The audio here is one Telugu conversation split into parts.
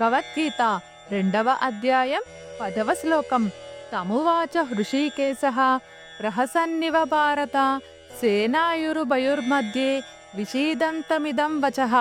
భగవద్గీత రెండవ అధ్యాయం పదవ శ్లోకం. తమువాచ హృషీకేశ ప్రహసన్నివ భారత సేనాయురుభయుర్మధ్యే విషీదంతమిదం వచః.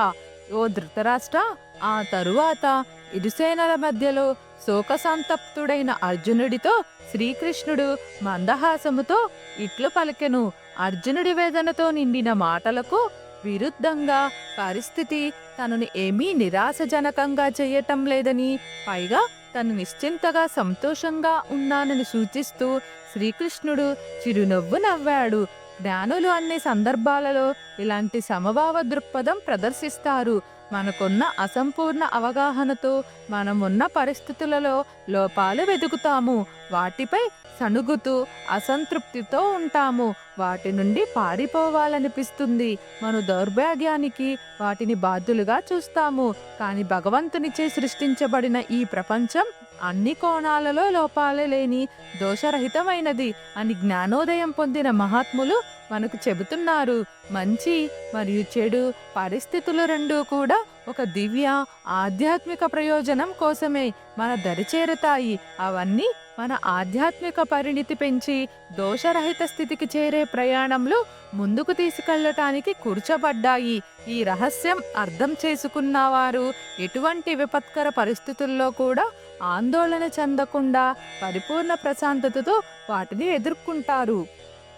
ఓ ధృతరాష్ట్ర ఆ తరువాత ఇరుసేనల మధ్యలో శోకసంతప్తుడైన అర్జునుడితో శ్రీకృష్ణుడు మందహాసముతో ఇట్లు పలికెను. అర్జునుడి వేదనతో నిండిన మాటలకు విరుద్ధంగా పరిస్థితి తనను ఏమీ నిరాశజనకంగా చేయటం లేదని పైగా తను నిశ్చింతగా సంతోషంగా ఉన్నానని సూచిస్తూ శ్రీకృష్ణుడు చిరునవ్వు నవ్వాడు. జ్ఞానులు అన్ని సందర్భాలలో ఇలాంటి సమభావ దృక్పథం ప్రదర్శిస్తారు. మనకున్న అసంపూర్ణ అవగాహనతో మనమున్న పరిస్థితులలో లోపాలు వెతుకుతాము. వాటిపై సణుగుతూ అసంతృప్తితో ఉంటాము. వాటి నుండి పారిపోవాలనిపిస్తుంది. మన దౌర్భాగ్యానికి వాటిని బాధ్యులుగా చూస్తాము. కానీ భగవంతునిచే సృష్టించబడిన ఈ ప్రపంచం అన్ని కోణాలలో లోపాలే లేని దోషరహితమైనది అని జ్ఞానోదయం పొందిన మహాత్ములు మనకు చెబుతున్నారు. మంచి మరియు చెడు పరిస్థితులు రెండూ కూడా ఒక దివ్య ఆధ్యాత్మిక ప్రయోజనం కోసమే మన దరి చేరుతాయి అవన్నీ మన ఆధ్యాత్మిక పరిణితి పెంచి దోషరహిత స్థితికి చేరే ప్రయాణంలో ముందుకు తీసుకెళ్ళటానికి కూర్చబడ్డాయి. ఈ రహస్యం అర్థం చేసుకున్నవారు ఎటువంటి విపత్కర పరిస్థితుల్లో కూడా ఆందోళన చెందకుండా పరిపూర్ణ ప్రశాంతతతో వాటిని ఎదుర్కొంటారు.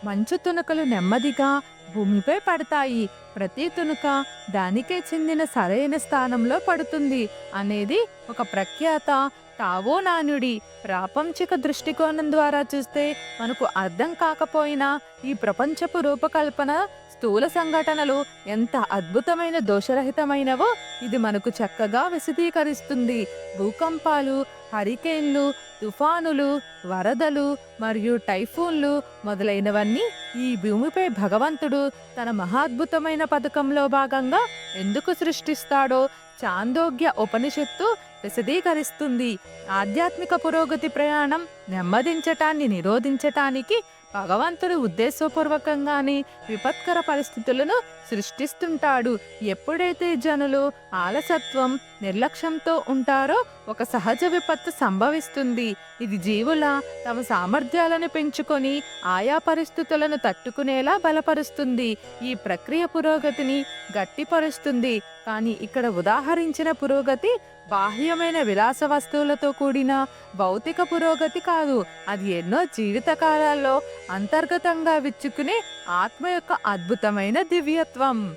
మంచు తునకలు నెమ్మదిగా భూమిపై పడతాయి. ప్రతి తునుక దానికే చెందిన సరైన స్థానంలో పడుతుంది అనేది ఒక ప్రఖ్యాత టావో నానుడి ప్రాపంచిక దృష్టికోణం ద్వారా చూస్తే మనకు అర్థం కాకపోయినా ఈ ప్రపంచపు రూపకల్పన స్థూల సంఘటనలు ఎంత అద్భుతమైన దోషరహితమైనవో ఇది మనకు చక్కగా విశదీకరిస్తుంది. భూకంపాలు హరికేన్లు తుఫానులు వరదలు మరియు టైఫూన్లు మొదలైనవన్నీ ఈ భూమిపై భగవంతుడు తన మహాద్భుతమైన పథకంలో భాగంగా ఎందుకు సృష్టిస్తాడో చాందోగ్య ఉపనిషత్తు విశదీకరిస్తుంది. ఆధ్యాత్మిక పురోగతి ప్రయాణం నెమ్మదించటాన్ని నిరోధించటానికి భగవంతుడు ఉద్దేశపూర్వకంగానే విపత్కర పరిస్థితులను సృష్టిస్తుంటాడు. ఎప్పుడైతే జనులు ఆలసత్వం నిర్లక్ష్యంతో ఉంటారో ఒక సహజ విపత్తు సంభవిస్తుంది. ఇది జీవుల తమ సామర్థ్యాలను పెంచుకొని ఆయా పరిస్థితులను తట్టుకునేలా బలపరుస్తుంది. ఈ ప్రక్రియ పురోగతిని గట్టిపరుస్తుంది. కానీ ఇక్కడ ఉదాహరించిన పురోగతి బాహ్యమైన విలాస వస్తువులతో కూడిన భౌతిక పురోగతి కాదు. కాదు. అది ఎన్నో జీవిత కాలాల్లో అంతర్గతంగా విచ్చుకునే ఆత్మ యొక్క అద్భుతమైన దివ్యత్వం.